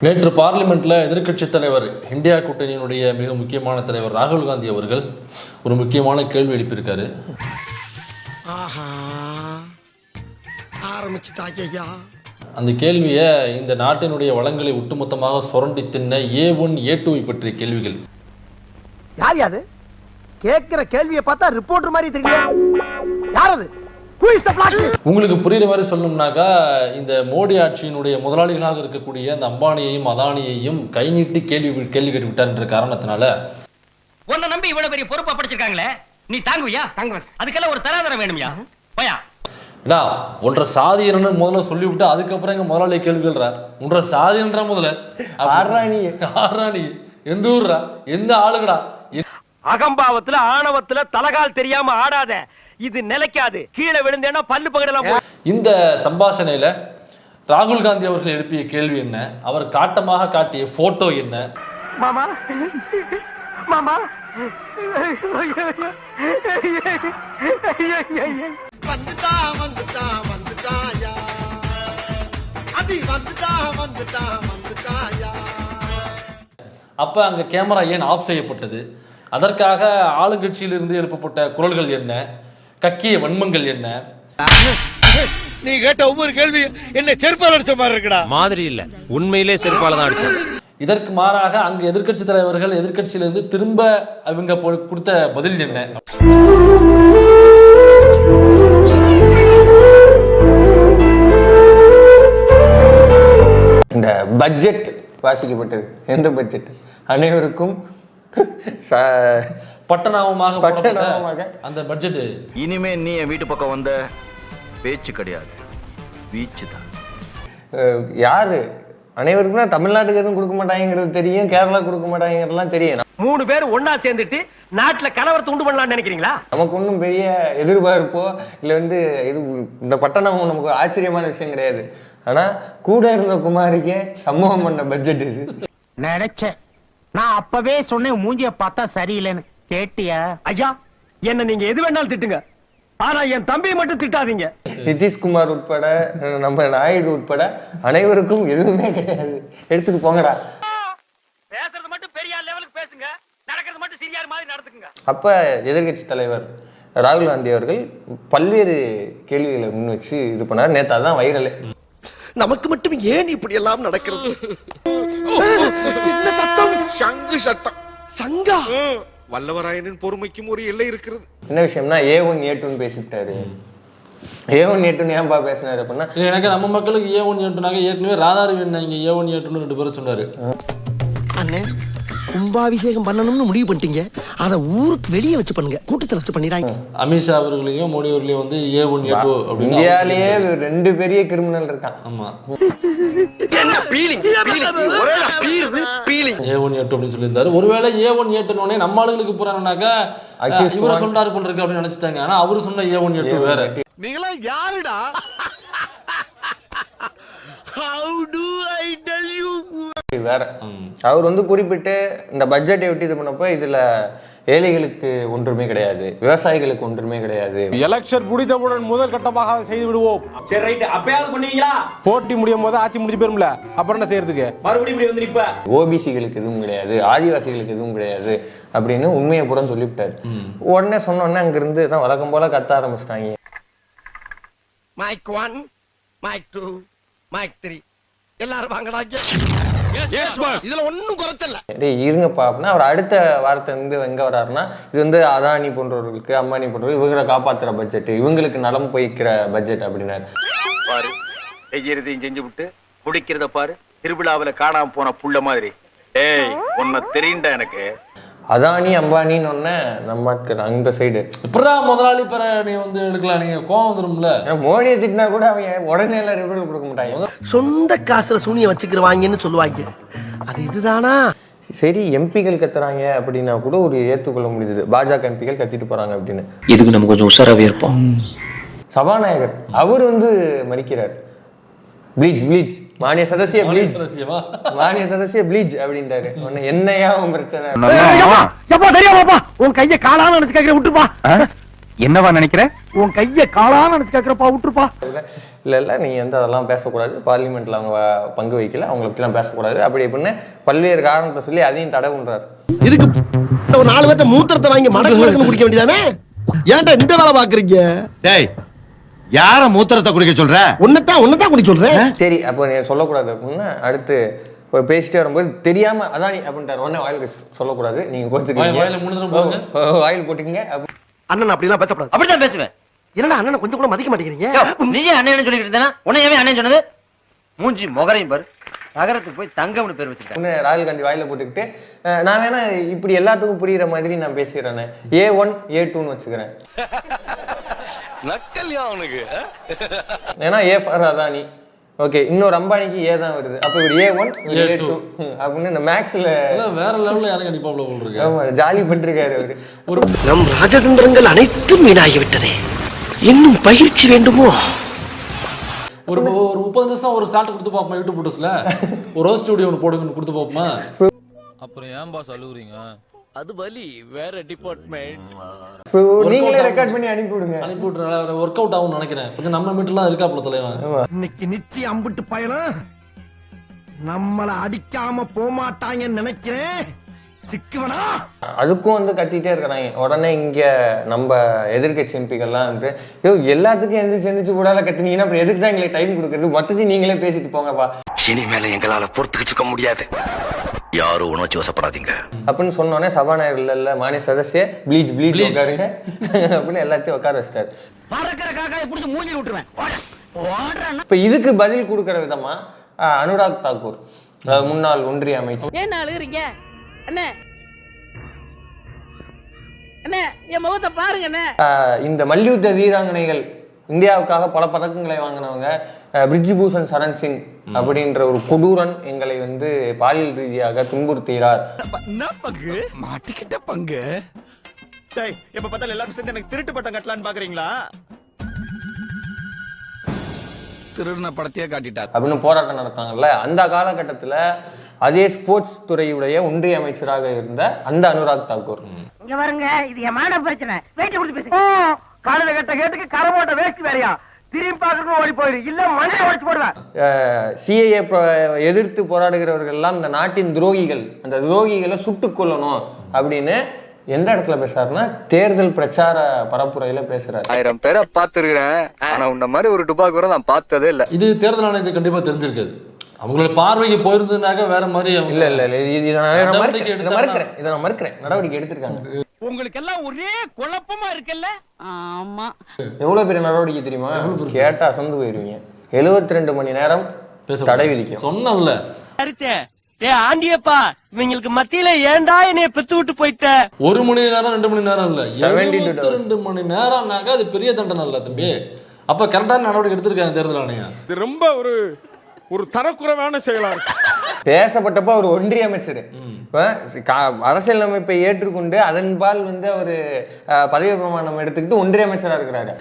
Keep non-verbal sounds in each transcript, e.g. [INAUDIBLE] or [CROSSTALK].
நேற்று பார்லிமெண்ட்ல எதிர்க்கட்சித் தலைவர் இந்தியா கூட்டணியினுடைய மிக முக்கியமான தலைவர் ராகுல் காந்தி அவர்கள் ஒரு முக்கியமான கேள்வி எழுப்பியிருக்காரு. அந்த கேள்வியை இந்த நாட்டினுடைய வளங்களை ஒட்டுமொத்தமாக சுரண்டி தின்ன ஏ ஒன் ஏ டூவை பற்றிய கேள்விகள். யார் யாது? கேக்குற கேள்வியை பார்த்தா ரிப்போர்ட்டர் மாதிரி தெரியல யார் அது? உங்களுக்கு புரியுற மாதிரி சொல்லணும்னாக்கா இந்த மோடி ஆட்சியினுடைய முதலாளிகளாக இருக்கக்கூடிய அந்த அம்பானியையும் அதானியையும் கை நீட்டி கேள்வி கேள்வி கேட்டு விட்டார்ன்ற காரணத்தினால. உன்னை நம்பி இவ்வளவு பெரிய பொறுப்பா படிச்சிருக்காங்களே? நீ தாங்குவியா? தாங்குவேன். அதுக்கெல்லாம் ஒரு தராதரம் வேணும்யா? போயா. ஏடா ஒன்றரை சாதி என்னன்னு முதல்ல சொல்லிவிட்டு அதுக்கப்புறம் எங்க முதலாளி கேள்வி கேள்றா? ஒன்றரை சாதின்றா முதல்ல? ஆறா நீ? ஆறா நீ எந்த ஊர்ரா எந்த ஆளுங்கடா? அகம்பாவத்துல ஆணவத்துல தலகால் தெரியாம ஆடாத. இது நிலைக்காது. கீழே விழுந்தேன்னா பல்லு பகடலாம் இந்த சம்பாஷணையில ராகுல் காந்தி அவர்கள் எழுப்பிய கேள்வி என்ன? அவர் காட்டமாக காட்டிய போட்டோ என்ன? மாமா. மாமா. வந்துட்டா வந்துட்டா வந்துட்டாயா அது வந்துட்டா வந்துட்டா வந்துட்டாயா அப்ப அங்க கேமரா ஏன் ஆஃப் செய்யப்பட்டது? அதற்காக ஆளுங்கட்சியிலிருந்து எழுப்பப்பட்ட குரல்கள் என்ன? கக்கிய வன்மங்கள் என்ன? நீ கேட்ட ஒவ்வொரு கேள்வி என்ன செருப்பால் அடிச்ச மாதிரி இருக்குடா. மாதிரி இல்ல. உண்மையிலே செருப்பால தான் அடிச்சேன் இதற்கு மாறாக அங்கு எதிர்க்கட்சி தலைவர்கள் எதிர்க்கட்சியிலிருந்து திரும்ப அவங்க கொடுத்த பதில் என்ன? இந்த பட்ஜெட் வாசிக்கப்பட்டது எந்த பட்ஜெட் அனைவருக்கும் பட்டநாமமாக. போடப்பட்ட அந்த பட்ஜெட் இனிமே நீ என் வீட்டு பக்கம் வந்த பேச்சு கிடையாது. வீச்சு தான். யாரு? அனைவருக்கும்னா தமிழ்நாட்டுக்கு எதுவும் கொடுக்க மாட்டாங்கிறது தெரியும் கேரளா கொடுக்க மாட்டாங்கிறதுலாம் தெரியும். மூணு பேர் ஒண்ணா சேர்ந்துட்டு நாட்டுல கலவரத்தை உண்டு பண்ணலாம்னு நினைக்கிறீங்களா? நமக்கு ஒன்றும் பெரிய எதிர்பார்ப்போ இல்லை வந்து இது இந்த பட்டணம் நமக்கு ஆச்சரியமான விஷயம் கிடையாது. ஆனா கூட இருந்த குமாரிக்கே சம்பவம் பண்ண பட்ஜெட் இது. நினைச்சேன். நான் அப்பவே சொன்னேன் மூஞ்சிய பார்த்தா சரியில்லைன்னு. கேட்டியா? ஐயா என்ன நீங்க எது வேணாலும் திட்டுங்க. ஆனா என் தம்பியை மட்டும் திட்டாதீங்க. நிதிஷ்குமார் உட்பட நம்ம நாயுடு உட்பட அனைவருக்கும் எதுவுமே கிடையாது. எடுத்துட்டு போங்கடா. பேசுறது மட்டும் பெரிய லெவலுக்கு பேசுங்க. நடக்கிறது மட்டும் சிறியார் மாதிரி நடத்துக்குங்க அப்ப எதிர்க்கட்சி தலைவர் ராகுல் காந்தி அவர்கள் பல்வேறு கேள்விகளை முன் வச்சு இது பண்ணார். நேத்து அதான் வைரல். நமக்கு மட்டும் ஏன் இப்படி எல்லாம் நடக்கிறது? [LAUGHS] சங்கு சத்தம். சங்கா? வல்லவராயனின் பொறுமைக்கும் ஒரு எல்லை இருக்கிறது. என்ன விஷயம்னா ஏ ஒன் ஏ டூன்னு பேசிவிட்டாரு. ஏ ஒன் ஏ டூன்னு ஏன்பா பேசினாரு அப்படின்னா எனக்கு நம்ம மக்களுக்கு ஏ ஒன் ஏட்டுனாங்க ஏற்கனவே ராதாரவி இங்க ஏ ஒன் ஏட்டுன்னு ரெண்டு பேரும் சொன்னாரு. அண்ணே கும்பாபிஷேகம் பண்ணணும்னு முடிவு பண்ணிட்டீங்க. அதை ஊருக்கு வெளியே வச்சு பண்ணுங்க. கூட்டத்தில் வச்சு பண்ணிடாங்க அமித்ஷா அவர்களையும் மோடி அவர்களையும் வந்து ஏ ஒன் ஏ டூ இந்தியாலேயே ரெண்டு பெரிய கிரிமினல் இருக்கான் ஆமா. என்ன பீலிங் பீலிங் ஒரே பீருது feeling A one A two அப்படின்னு சொல்லியிருந்தாரு. ஒருவேளை ஏ ஒன் ஏ டூனே நம்ம ஆளுங்களுக்கு போறாங்கன்னாக்கா Accused இவரை. சொன்னாரு போல இருக்கு அப்படின்னு நினைச்சிட்டாங்க. ஆனா அவரு சொன்ன ஏ ஒன் ஏ டூ வேற. நீங்களா யாருடா? யூ இது வேற. அவர் வந்து குறிப்பிட்டு இந்த பட்ஜெட்டை விட்டு இது பண்ணப்போ இதுல ஏழைகளுக்கு ஒன்றுமே கிடையாது விவசாயிகளுக்கு ஒன்றுமே கிடையாது. எலெக்ஷன் முடிந்தவுடன் முதல் கட்டமாக அதை செய்து விடுவோம். சரி ரைட் அப்பயாவது பண்ணுவீங்களா? போட்டி முடியும் போது ஆட்சி முடிஞ்சு போயிரும்ல அப்புறம் என்ன செய்யறதுக்கு? மறுபடியும் இப்படி வந்து நிப்ப. ஓபிசிகளுக்கு எதுவும் கிடையாது ஆதிவாசிகளுக்கு எதுவும் கிடையாது அப்படின்னு உண்மையை பூரா சொல்லிவிட்டாரு. உடனே சொன்ன உடனே அங்கிருந்து தான் வழக்கம் போல கத்த ஆரம்பிச்சிட்டாங்க. Mic one mic two mic three எல்லாரும் வாங்கடா இதுல ஒண்ணும் குறைச்சல டேய் இருங்கப்பா அப்படின்னா அவர் அடுத்த வாரத்தை வந்து எங்க வர்றாருன்னா இது வந்து அதானி போன்றவர்களுக்கு அம்பானி போன்றவர்கள் இவங்களை காப்பாத்துற பட்ஜெட் இவங்களுக்கு நலம் போய்க்கிற பட்ஜெட் அப்படின்னாரு. பாரு செய்யறதையும் செஞ்சு விட்டு குடிக்கிறத பாரு திருவிழாவுல காணாம போன புள்ள மாதிரி. ஏய் உன்னை தெரியுண்டா எனக்கு. அதானி அம்பானின்னு ஒன்னே நமக்கு அந்த சைடு எப்படா முதலாளி பெற நீ வந்து எடுக்கலாம்? நீங்க கோவம் வந்துரும்ல. ஏன்னா மோடியை திட்டினா கூட அவங்க உடனே எல்லாம் ரிவல் கொடுக்க மாட்டாங்க சொந்த காசுல சூனிய வச்சுக்கிறவாங்கன்னு சொல்லுவாங்க. அது இதுதானா? சரி எம்பிகள் கத்துறாங்க அப்படின்னா கூட ஒரு ஏத்துக்கொள்ள முடியுது பாஜக எம்பிகள் கத்திட்டு போறாங்க அப்படின்னு. இதுக்கு நம்ம கொஞ்சம் உஷாராவே இருப்போம். சபாநாயகர் அவர் வந்து மறிக்கிறார். Bleach bleach. மானிய சதசிய ப்ளீச். மானிய சதசிய ப்ளீச் அப்படின்ட்டாரு. உடனே என்னையா உன் பிரச்சனை? எப்பா தெரியாமாப்பா உன் கைய காலான்னு நினைச்சு கேக்குற விட்டுப்பா என்னவா நினைக்கிற? உன் கைய காலான்னு நினைச்சு கேக்குறப்பா விட்டுருப்பா. இல்லை இல்லை நீ வந்து அதெல்லாம் பேசக்கூடாது. பார்லிமெண்ட்டில் அவங்க பங்கு வைக்கல அவங்கள பற்றிலாம் பேசக்கூடாது. அப்படி இப்படின்னு பல்வேறு காரணத்தை சொல்லி அதையும் தடை பண்றாரு. இதுக்கு ஒரு நாலு பேர்ட்ட மூத்திரத்தை வாங்கி மடக்கு குடிக்க வேண்டியதானே? ஏன்டா இந்த வேலை பாக்குறீங்க டேய் யார மூத்திரத்தை குடிக்க சொல்ற? உன்னதான் உன்னதான் குடிக்க சொல்றேன் சரி அப்போ நீ சொல்லக்கூடாது. அப்படின்னா அடுத்து இப்போ பேசிட்டே வரும்போது தெரியாம அதானி அப்படின்ட்டார். உடனே வாயில் சொல்லக்கூடாது. நீங்க. கோச்சுக்கீங்க வாயில் போட்டுக்கங்க. அப்ப- அண்ணன் அப்படிலாம் பேசக்கூடாது. அப்படிதான் பேசுவேன். என்னடா அண்ணனை கொஞ்சம் கூட மதிக்க மாட்டேங்கிறீங்க? நீயே அண்ணன் சொல்லிட்டு இருந்தேனா உன்னையவே அண்ணன் சொன்னது? மூஞ்சி முகரையும் பாரு. நகரத்துக்கு போய் தங்கம்னு பேர் வச்சிருக்கேன் உடனே ராகுல் காந்தி வாயில போட்டுக்கிட்டு நான் வேணா இப்படி எல்லாத்துக்கும் புரியுற மாதிரி நான் பேசிடுறேன் ஏ ஒன் ஏ டூன்னு வச்சுக்கிறேன். நக்கல்யா அவனுக்கு ஏன்னா ஏ ஃபார் அதானி. ஓகே இன்னொரு அம்பானிக்கு ஏ தான் வருது. அப்போ இவர் ஏ ஒன் ஏ டூ அப்படின்னு இந்த மேக்ஸ்ல வேற லெவல்ல யாரும் கண்டிப்பாப்ல போல் இருக்கு ஆமா ஜாலி பண்ணிருக்காரு அவரு. ஒரு நம் ராஜதந்திரங்கள் அனைத்தும் வீணாகி விட்டதே இன்னும் பயிற்சி வேண்டுமோ? ஒரு ஒரு முப்பது நிமிஷம் ஒரு ஸ்டார்ட் கொடுத்து பார்ப்போமா யூடியூப் போட்டோஸ்ல ஒரு ரோஸ் ஸ்டுடியோ ஒன்று போடுங்கன்னு கொடுத்து பார்ப்போமா? [LAUGHS] அப்புறம் ஏன் பாஸ் அழுகுறீங்க அது வலி வேற டிபார்ட்மெண்ட் நீங்களே ரெக்கார்ட் பண்ணி அனுப்பி விடுங்க. அனுப்பி விட்டுறேன் ஒர்க் அவுட் ஆகும்னு நினைக்கிறேன். கொஞ்சம் நம்ம மீட்டர்லாம் இருக்காப்புல தலைவன் இன்னைக்கு நிச்சயம் அம்பிட்டு பயணம் நம்மள அடிக்காம போமாட்டாங்கன்னு நினைக்கிறேன். சிக்குவனா? அதுக்கும் வந்து கத்திட்டே இருக்கிறாங்க. உடனே இங்க நம்ம எதிர்க்கட்சி எம்பிகள்லாம் வந்து ஐயோ எல்லாத்துக்கும் எந்திரிச்சு எந்திரிச்சு கூடாத கத்துனீங்கன்னா அப்புறம் எதுக்கு தான் எங்களுக்கு டைம் கொடுக்குறது? மொத்தத்தையும் நீங்களே பேசிட்டு போங்கப்பா. இனிமேல எங்களால பொறுத்துக்கிட்டு இருக்க முடியாது. யாரும் உணர்ச்சி வசப்படாதீங்க. அப்படின்னு சொன்னோடனே சபாநாயகர் இல்ல இல்ல மாநில சதஸ்ய ப்ளீச் ப்ளீச் உட்காருங்க. அப்படின்னு எல்லாத்தையும் உட்கார வச்சிட்டாரு. பறக்கிற காக்காயை புடிச்சு மூஞ்சி விட்டுருவேன். ஓடுறேன் இப்ப இதுக்கு பதில் கொடுக்கிற விதமா அனுராக் தாக்கூர் முன்னாள் ஒன்றிய அமைச்சர். ஏன் அழுகுறீங்க? அண்ணே. அண்ணே என் முகத்தை பாருங்க இந்த மல்யுத்த வீராங்கனைகள் இந்தியாவுக்காக பல பதக்கங்களை வாங்கினவங்க அஹ், பிரிட்ஜ் பூஷன் சரண் சிங் அப்படின்ற ஒரு கொடூரன் எங்களை வந்து பாலியல் ரீதியாக துன்புறுத்துகிறார் மாட்டிக்கிட்ட பங்கு. எப்ப பார்த்தாலும் எல்லாரும் சேர்ந்து எனக்கு திருட்டு பட்டம் கட்டலான்னு பாக்குறீங்களா? திருடின படத்தையே காட்டிட்டார். அப்படின்னு போராட்டம் நடத்தாங்கல்ல. அந்த காலகட்டத்துல அதே ஸ்போர்ட்ஸ் துறையுடைய ஒன்றிய அமைச்சராக இருந்த அந்த அனுராக் தாக்கூர். இங்க பாருங்க இது என் பிரச்சனை. வேட்டி கொடுத்து பேசுங்க. காலையில கட்ட கேட்டுக்கு கரமோட்ட வேஸ்ட் வேறையா? திரும்பி பார்க்கணும் ஓடி போயிரு இல்ல மண்ணை உடைச்சு போடுவேன் சிஏஏ எதிர்த்து போராடுகிறவர்கள் எல்லாம் இந்த நாட்டின் துரோகிகள். அந்த துரோகிகளை சுட்டுக் கொல்லணும் அப்படின்னு எந்த இடத்துல பேசுறாருன்னா தேர்தல் பிரச்சார பரப்புரையில பேசுறாரு. ஆயிரம் பேரை பார்த்துருக்கிறேன். ஆனா உன்ன மாதிரி ஒரு டுபாக்கு கூட நான் பார்த்ததே இல்ல. இது தேர்தல் ஆணையத்துக்கு கண்டிப்பா தெரிஞ்சிருக்காது. அவங்களோட பார்வைக்கு போயிருந்ததுனாக்க வேற மாதிரி இல்ல இல்ல இல்ல. இது- நான் மறுக்கிறேன். இதை எடுத்தாங்கன்னா- மறுக்கிறேன். இதை நான் மறுக்கிறேன். நடவடிக்கை எடுத்திருக்காங்க. உங்களுக்கு எல்லாம் ஒரே குழப்பமா இருக்குல்ல? ஆமா. எவ்வளவு பெரிய நடவடிக்கை தெரியுமா? கேட்டா அசந்து போயிருவீங்க. 72 ரெண்டு மணி நேரம் தடை விதிக்கும். சொன்னேன்ல. ஏ ஆண்டியப்பா இவங்களுக்கு மத்தியில ஏன்டா என்னைய பெத்து விட்டு போயிட்ட? ஒரு மணி நேரம் ரெண்டு மணி நேரம் இல்ல. 72 72 ரெண்டு மணி நேரம்னாக்கா அது பெரிய தண்டனை இல்ல தம்பி. அப்ப கரெக்டான நடவடிக்கை எடுத்திருக்காங்க தேர்தல் ஆணையம். இது ரொம்ப ஒரு ஒரு தரக்குறைவான செயலா இருக்கு. பேசப்பட்டப்ப அவர் ஒன்றிய அமைச்சர். இப்ப கா- அரசியலமைப்பை ஏற்றுக்கொண்டு அதன்பால் வந்து அவர் பதவி பிரமாணம் எடுத்துக்கிட்டு ஒன்றிய அமைச்சரா இருக்கிறாரு.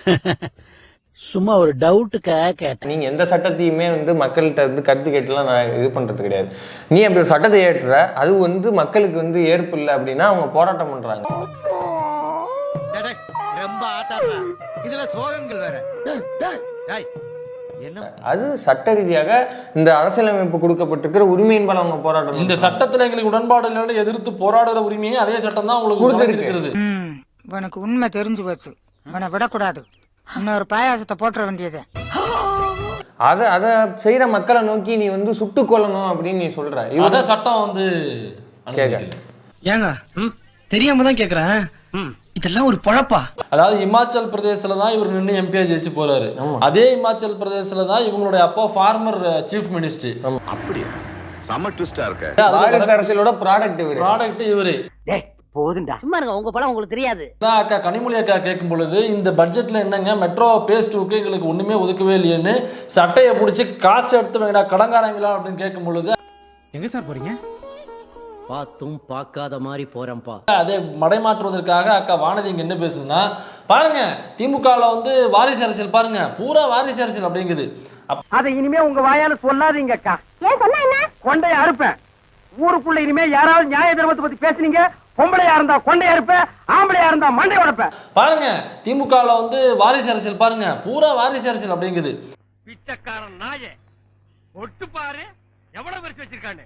சும்மா ஒரு டவுட்டுக்காக கேட்டேன். நீங்க எந்த சட்டத்தையுமே வந்து மக்கள்கிட்ட வந்து கருத்து கேட்டுலாம் நான் இது பண்றது கிடையாது. நீ அப்படி ஒரு சட்டத்தை ஏற்றுற அது வந்து மக்களுக்கு வந்து ஏற்பு இல்லை அப்படின்னா அவங்க போராட்டம் பண்றாங்க. ரொம்ப ஆட்டாடுற இதுல சோகங்கள் வேற. அது சட்ட ரீதியாக இந்த அரசியலமைப்பு கொடுக்கப்பட்டிருக்கிற உரிமையின் மேல அவங்க போராட்டம் இந்த சட்டத்துல எங்களுக்கு உடன்பாடு இல்லைன்னு எதிர்த்து போராடுற உரிமையை அதே சட்டம் தான் உங்களுக்கு கொடுத்திருக்கு. இருக்கிறது உனக்கு உண்மை தெரிஞ்சு போச்சு. உன்னை விடக்கூடாது. இன்னொரு பாயாசத்தை போட்டுற வேண்டியது. அதை அதை செய்யற மக்களை நோக்கி நீ வந்து சுட்டுக் கொல்லணும் அப்படின்னு நீ சொல்ற. அதான் சட்டம் வந்து அனுமதிக்குது. ஏங்க தெரியாம தான் கேக்குறேன். இதெல்லாம் ஒரு பொழப்பா? அதாவது இமாச்சல் பிரதேசல தான் இவர் நின்று எம்பியா ஜெயிச்சு போறாரு. அதே இமாச்சல் பிரதேசல தான் இவங்களுடைய அப்பா ஃபார்மர் சீஃப் மினிஸ்டர் அப்படியா? செம ட்விஸ்டா இருக்க. வாரிசு அரசியலோட ப்ராடக்ட் இவரு. ப்ராடக்ட் இவரு. போதுண்டா சும்மா இருங்க உங்க படம் உங்களுக்கு தெரியாது. அக்கா கனிமொழி அக்கா கேட்கும் பொழுது இந்த பட்ஜெட்ல என்னங்க மெட்ரோ பேஸ் டூக்கு எங்களுக்கு ஒண்ணுமே ஒதுக்கவே இல்லையேன்னு சட்டையை பிடிச்சி காசு எடுத்து வேண்டா கடங்காரங்களா அப்படின்னு கேட்கும் பொழுது எங்க சார் போறீங்க? பார்த்தும் பார்க்காத மாதிரி போறேன்ப்பா. அதை மடைமாற்றுவதற்காக அக்கா வானதி இங்க என்ன பேசுதுன்னா பாருங்க திமுகவில் வந்து வாரிசு அரசியல் பாருங்க பூரா வாரிசு அரசியல் அப்படிங்குது. அப்ப அதை இனிமே உங்க வாயால சொல்லாதீங்க அக்கா. ஏன் சொன்ன என்ன? கொண்டைய அறுப்பேன். ஊருக்குள்ள இனிமே யாராவது நியாய தர்மத்தை பத்தி பேசுனீங்க பொம்பளையா இருந்தா கொண்டையா இருப்ப ஆம்பளையா இருந்தா மண்டை உடைப்ப பாருங்க திமுகல வந்து வாரிசு அரசியல் பாருங்க பூரா வாரிசு அரசியல் அப்படிங்குது. பிச்சைக்காரன் நாயே ஒட்டு பாரு எவ்வளவு பெருசு வச்சிருக்கான்னு.